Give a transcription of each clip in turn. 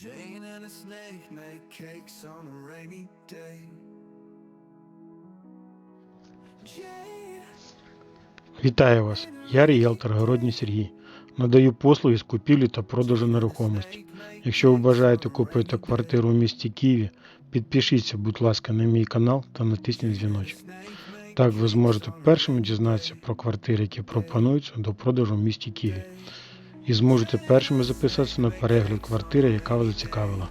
Jane and a snake make cakes on a rainy day. Вітаю вас! Я ріелтор Городній Сергій. Надаю послуги з купівлі та продажу нерухомості. Якщо ви бажаєте купити квартиру у місті Києві, підпишіться, будь ласка, на мій канал та натисніть дзвіночок. Так ви зможете першими дізнатися про квартири, які пропонуються до продажу в місті Києві. І зможете першими записатися на перегляд квартири, яка вас зацікавила.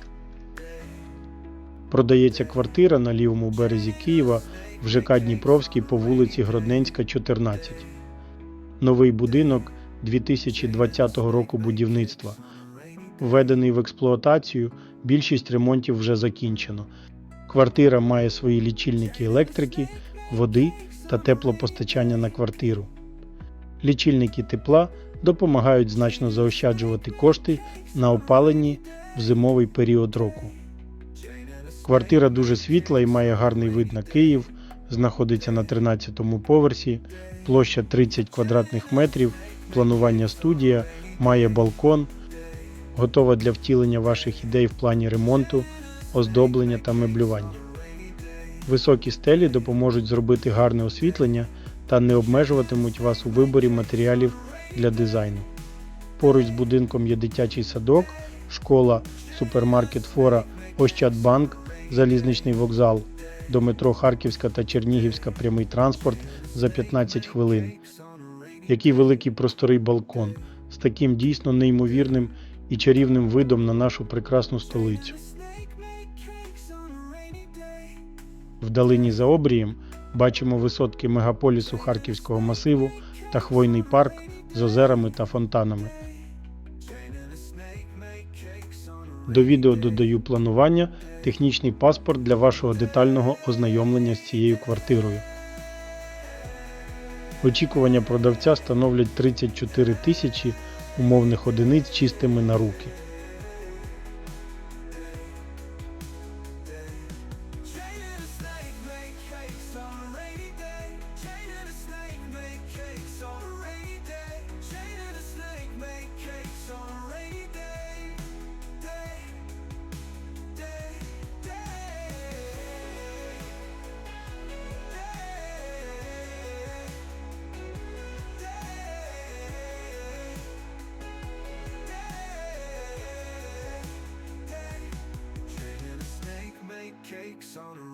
Продається квартира на лівому березі Києва в ЖК Дніпровський по вулиці Гродненська, 14. Новий будинок 2020 року будівництва. Введений в експлуатацію, більшість ремонтів вже закінчено. Квартира має свої лічильники електрики, води та теплопостачання на квартиру. Лічильники тепла допомагають значно заощаджувати кошти на опаленні в зимовий період року. Квартира дуже світла і має гарний вид на Київ, знаходиться на 13-му поверсі, площа 30 квадратних метрів, планування студія, має балкон, готова для втілення ваших ідей в плані ремонту, оздоблення та меблювання. Високі стелі допоможуть зробити гарне освітлення та не обмежуватимуть вас у виборі матеріалів для дизайну. Поруч з будинком є дитячий садок, школа, супермаркет Фора, Ощадбанк, залізничний вокзал, до метро Харківська та Чернігівська прямий транспорт за 15 хвилин. Який великий просторий балкон з таким дійсно неймовірним і чарівним видом на нашу прекрасну столицю. Вдалині за обрієм бачимо висотки мегаполісу Харківського масиву та хвойний парк з озерами та фонтанами. До відео додаю планування, технічний паспорт для вашого детального ознайомлення з цією квартирою. Очікування продавця становлять 34 тисячі умовних одиниць чистими на руки. breaks on a